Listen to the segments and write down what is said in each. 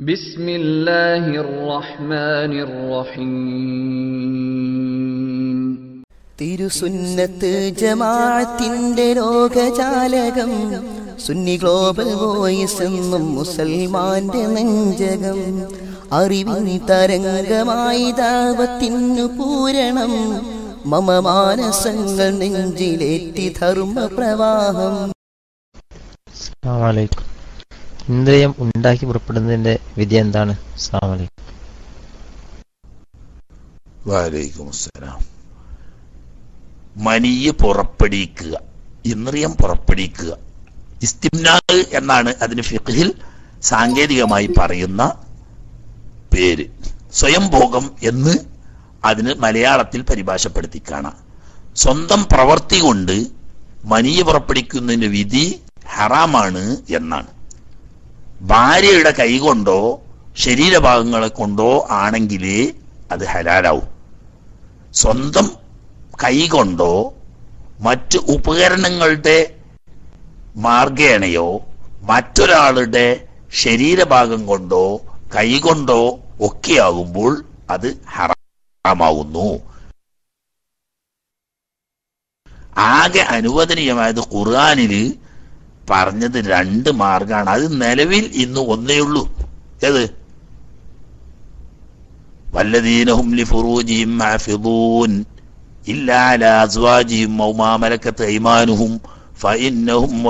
بسم الله الرحمن الرحيم തിരുസുന്നത്ത് ജമാഅത്തിന്റെ ലോകജാലകം Sunni global voice എന്നും മുസൽമാന്റെ നെഞ്ചകം അറിവിൻ തരംഗമായി ദാവത്തിനു പൂരണം മമ മാനസങ്ങൾ നെഞ്ചിലേറ്റി ധർമ്മ പ്രവാഹം അസ്സാമലൈക്കും ഇന്ദ്രിയം ഉണ്ടാക്കി പുറപ്പെടുന്നതിന്റെ വിധി എന്താണ്? വാലൈക്കും അസ്സലാം. മനിയ് പുറപ്പെടുവിക്കുക ഇന്ദ്രിയം പുറപ്പെടിക്കുക ഇസ്തിംനാഗ് എന്നാണ് അതിന് ഫിഖിൽ സാങ്കേതികമായി പറയുന്ന പേര്. സ്വയംഭോഗം എന്ന് അതിന് മലയാളത്തിൽ പരിഭാഷപ്പെടുത്തി കാണാം. സ്വന്തം പ്രവൃത്തി കൊണ്ട് മനിയ പുറപ്പെടുവിക്കുന്നതിന്റെ വിധി ഹറാമാണ് എന്നാണ്. ഭാര്യയുടെ കൈകൊണ്ടോ ശരീരഭാഗങ്ങളെ കൊണ്ടോ ആണെങ്കിലേ അത് ഹലാലാവും. സ്വന്തം കൈകൊണ്ടോ മറ്റ് ഉപകരണങ്ങളുടെ മാർഗേണയോ മറ്റൊരാളുടെ ശരീരഭാഗം കൊണ്ടോ കൈകൊണ്ടോ ഒക്കെയാകുമ്പോൾ അത് ഹറാമാവുന്നു. ആകെ അനുവദനീയമായത് ഖുർആാനിൽ പറഞ്ഞത് രണ്ട് മാർഗാണ്. അത് നിലവിൽ ഇന്ന് ഒന്നേ ഉള്ളൂ. ഏത്? വല്ലദീനഹും ഇല്ലാ ഔ മാ ഫഇന്നഹും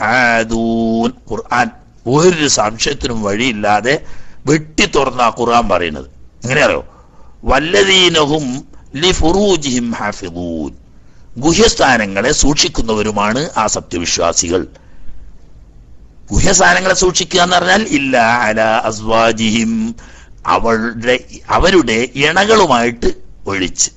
ആദൂൻ. ഖുർആൻ സംശയത്തിനും വഴിയില്ലാതെ വെട്ടി തുറന്ന ഖുർആൻ പറയുന്നത്. എങ്ങനെ അറിയോ? വല്ലദീനഹും ലിഫുറൂജിഹിം ഹാഫിദൂൻ. ഗുഹ്യസ്ഥാനങ്ങളെ സൂക്ഷിക്കുന്നവരുമാണ് ആ സത്യവിശ്വാസികൾ. ഗുഹ്യസ്ഥാനങ്ങളെ സൂക്ഷിക്കുക എന്ന് പറഞ്ഞാൽ ഇല്ല അല അസ്വാജിഹിം. അവളുടെ അവരുടെ ഇണകളുമായിട്ട് ഒഴിച്ച്.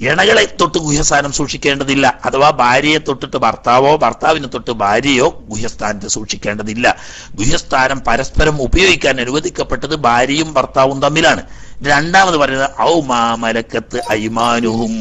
ഇണകളെ തൊട്ട് ഗുഹ്യസ്ഥാനം സൂക്ഷിക്കേണ്ടതില്ല. അഥവാ ഭാര്യയെ തൊട്ടിട്ട് ഭർത്താവോ ഭർത്താവിനെ തൊട്ട് ഭാര്യയോ ഗുഹ്യസ്ഥാനത്ത് സൂക്ഷിക്കേണ്ടതില്ല. ഗുഹ്യസ്ഥാനം പരസ്പരം ഉപയോഗിക്കാൻ അനുവദിക്കപ്പെട്ടത് ഭാര്യയും ഭർത്താവും തമ്മിലാണ്. രണ്ടാമത് പറയുന്നത് ഔ മാമലക്കത്ത് ഐമാനുഹും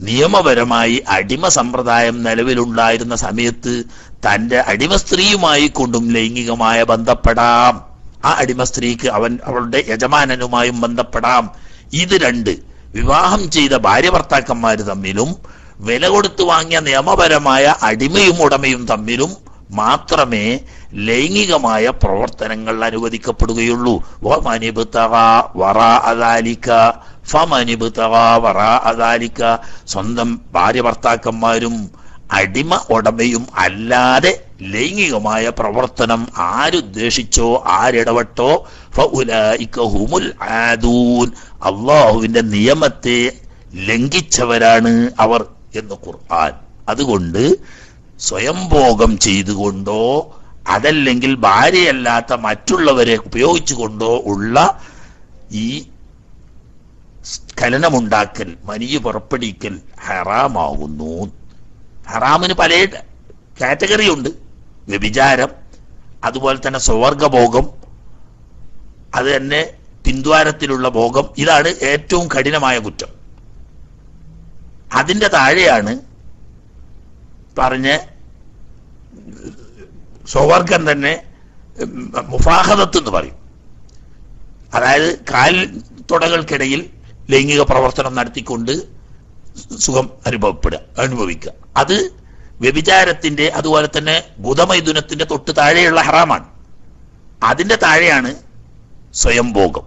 നിയമപരമായി അടിമ സമ്പ്രദായം നിലവിലുണ്ടായിരുന്ന സമയത്ത് തന്റെ അടിമ സ്ത്രീയുമായി കൊണ്ടും ലൈംഗികമായ ബന്ധപ്പെടാം. ആ അടിമ സ്ത്രീക്ക് അവൻ അവളുടെ യജമാനനുമായും ബന്ധപ്പെടാം. ഇത് രണ്ട് വിവാഹം ചെയ്ത ഭാര്യ ഭർത്താക്കന്മാർ തമ്മിലും വില കൊടുത്തു വാങ്ങിയ നിയമപരമായ അടിമയും ഉടമയും തമ്മിലും മാത്രമേ ലൈംഗികമായ പ്രവർത്തനങ്ങൾ അനുവദിക്കപ്പെടുകയുള്ളൂ. സ്വന്തം ഭാര്യ ഭർത്താക്കന്മാരും അടിമ ഉടമയും അല്ലാതെ ലൈംഗികമായ പ്രവർത്തനം ആരുദ്ദേശിച്ചോ ആരിടപെട്ടോ ആദൂൻ. അള്ളാഹുവിന്റെ നിയമത്തെ ലംഘിച്ചവരാണ് അവർ എന്ന് ഖുർആൻ. അതുകൊണ്ട് സ്വയംഭോഗം ചെയ്തുകൊണ്ടോ അതല്ലെങ്കിൽ ഭാര്യയല്ലാത്ത മറ്റുള്ളവരെ ഉപയോഗിച്ചുകൊണ്ടോ ഉള്ള ഈ സ്ഖലനമുണ്ടാക്കൽ മനിയ പുറപ്പെടിക്കൽ ഹറാമാകുന്നു. ഹറാമിന് പല കാറ്റഗറി ഉണ്ട് വ്യഭിചാരം അതുപോലെ തന്നെ സ്വവർഗഭോഗം അത് തന്നെ പിന്ദ്വാരത്തിലുള്ള ഭോഗം. ഇതാണ് ഏറ്റവും കഠിനമായ കുറ്റം. അതിന്റെ താഴെയാണ് പറഞ്ഞ സ്വവർഗം തന്നെ മുഫാഹദത്ത് എന്ന് പറയും. അതായത് കാൽ തുടകൾക്കിടയിൽ ലൈംഗിക പ്രവർത്തനം നടത്തിക്കൊണ്ട് സുഖം അനുഭവപ്പെടുക അനുഭവിക്കുക. അത് വ്യഭിചാരത്തിന്റെ അതുപോലെ തന്നെ ബുധമൈഥുനത്തിന്റെ തൊട്ട് താഴെയുള്ള ഹറാമാണ്. അതിന്റെ താഴെയാണ് സ്വയംഭോഗം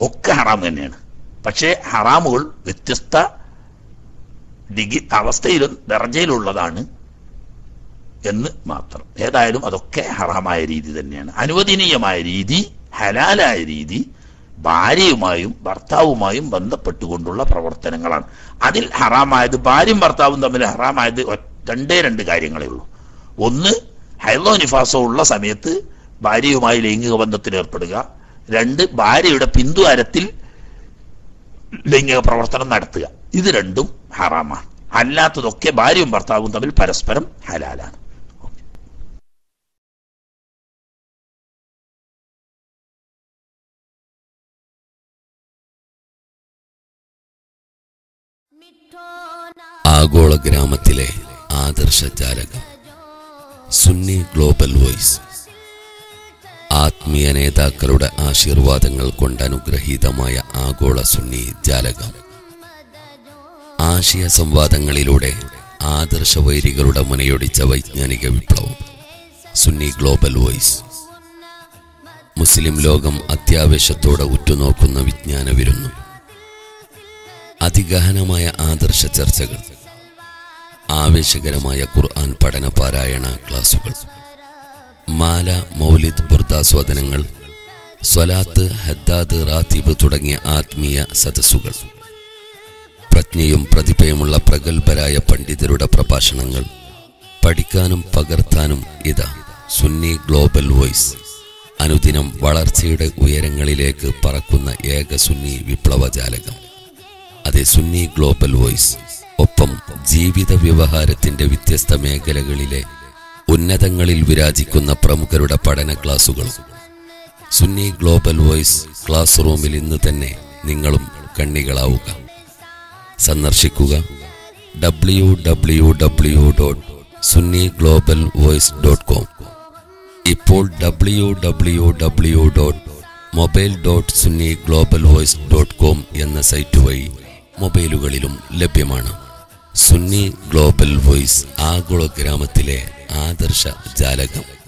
ഒക്കെ ഹറാം തന്നെയാണ്. പക്ഷേ ഹറാമുകൾ വ്യത്യസ്ത ഡിഗ്രി അവസ്ഥയിലും ദർജയിലുള്ളതാണ്. എന്ന് മാത്രം. ഏതായാലും അതൊക്കെ ഹറാമായ രീതി തന്നെയാണ്. അനുവദനീയമായ രീതി ഹലാലായ രീതി ഭാര്യയുമായും ഭർത്താവുമായും ബന്ധപ്പെട്ടുകൊണ്ടുള്ള പ്രവർത്തനങ്ങളാണ്. അതിൽ ഹറാമായത് ഭാര്യയും ഭർത്താവും തമ്മിൽ ഹറാമായത് രണ്ടേ രണ്ട് കാര്യങ്ങളേ ഉള്ളൂ. ഒന്ന് ഹൈലോ നിഫാസോ ഉള്ള സമയത്ത് ഭാര്യയുമായി ലൈംഗിക ബന്ധത്തിൽ ഏർപ്പെടുക. രണ്ട് ഭാര്യയുടെ പിന്തുവാരത്തിൽ ലൈംഗിക പ്രവർത്തനം നടത്തുക. ഇത് രണ്ടും ഹറാമാണ്. അല്ലാത്തതൊക്കെ ഭാര്യയും ഭർത്താവും തമ്മിൽ പരസ്പരം ഹലാലാണ്. ആഗോള ഗ്രാമത്തിലെ ആദർശ ചാലകം സുന്നി ഗ്ലോബൽ വോയിസ്. ആത്മീയ നേതാക്കളുടെ ആശീർവാദങ്ങൾ കൊണ്ട് അനുഗ്രഹീതമായ ആഗോള സുന്നി ജാലകം. ആശയ സംവാദങ്ങളിലൂടെ ആദർശ വൈരികളുടെ മുനയൊടിച്ച വൈജ്ഞാനിക വിപ്ലവം. Sunni global voice. മുസ്ലിം ലോകം അത്യാവേശത്തോടെ ഉറ്റുനോക്കുന്ന വിജ്ഞാന വിരുന്നു അതിഗഹനമായ ആദർശ ചർച്ചകൾ ആവേശകരമായ ഖുർആൻ പഠന പാരായണ ക്ലാസുകൾ മാല മൗലിദ് ബുർദാസ്വാദനങ്ങൾ സ്വലാത്ത് ഹദ്ദാദ് റാത്തീബ് തുടങ്ങിയ ആത്മീയ സദസ്സുകൾ പ്രജ്ഞയും പ്രതിഭയുമുള്ള പ്രഗത്ഭരായ പണ്ഡിതരുടെ പ്രഭാഷണങ്ങൾ പഠിക്കാനും പകർത്താനും ഇതാ സുന്നി ഗ്ലോബൽ വോയിസ് അനുദിനം വളർച്ചയുടെ ഉയരങ്ങളിലേക്ക് പറക്കുന്ന ഏക സുന്നി വിപ്ലവജാലകം. അതെ സുന്നി ഗ്ലോബൽ വോയിസ്. ഒപ്പം ജീവിത വ്യവഹാരത്തിന്റെ വ്യത്യസ്ത മേഖലകളിലെ ഉന്നതങ്ങളിൽ വിരാജിക്കുന്ന പ്രമുഖരുടെ പഠന ക്ലാസുകളും സുന്നി ഗ്ലോബൽ വോയിസ് ക്ലാസ് റൂമിൽ ഇന്ന് തന്നെ നിങ്ങളും കണ്ണികളാവുക. സന്ദർശിക്കുക. W W W dot Sunni global voice dot com ഇപ്പോൾ W W W dot mobile dot Sunni global voice dot com എന്ന സൈറ്റ് വഴി മൊബൈലുകളിലും ലഭ്യമാണ്. സുന്നി ഗ്ലോബൽ വോയിസ് ആഗോള ഗ്രാമത്തിലെ ആദർശ ജാലകം.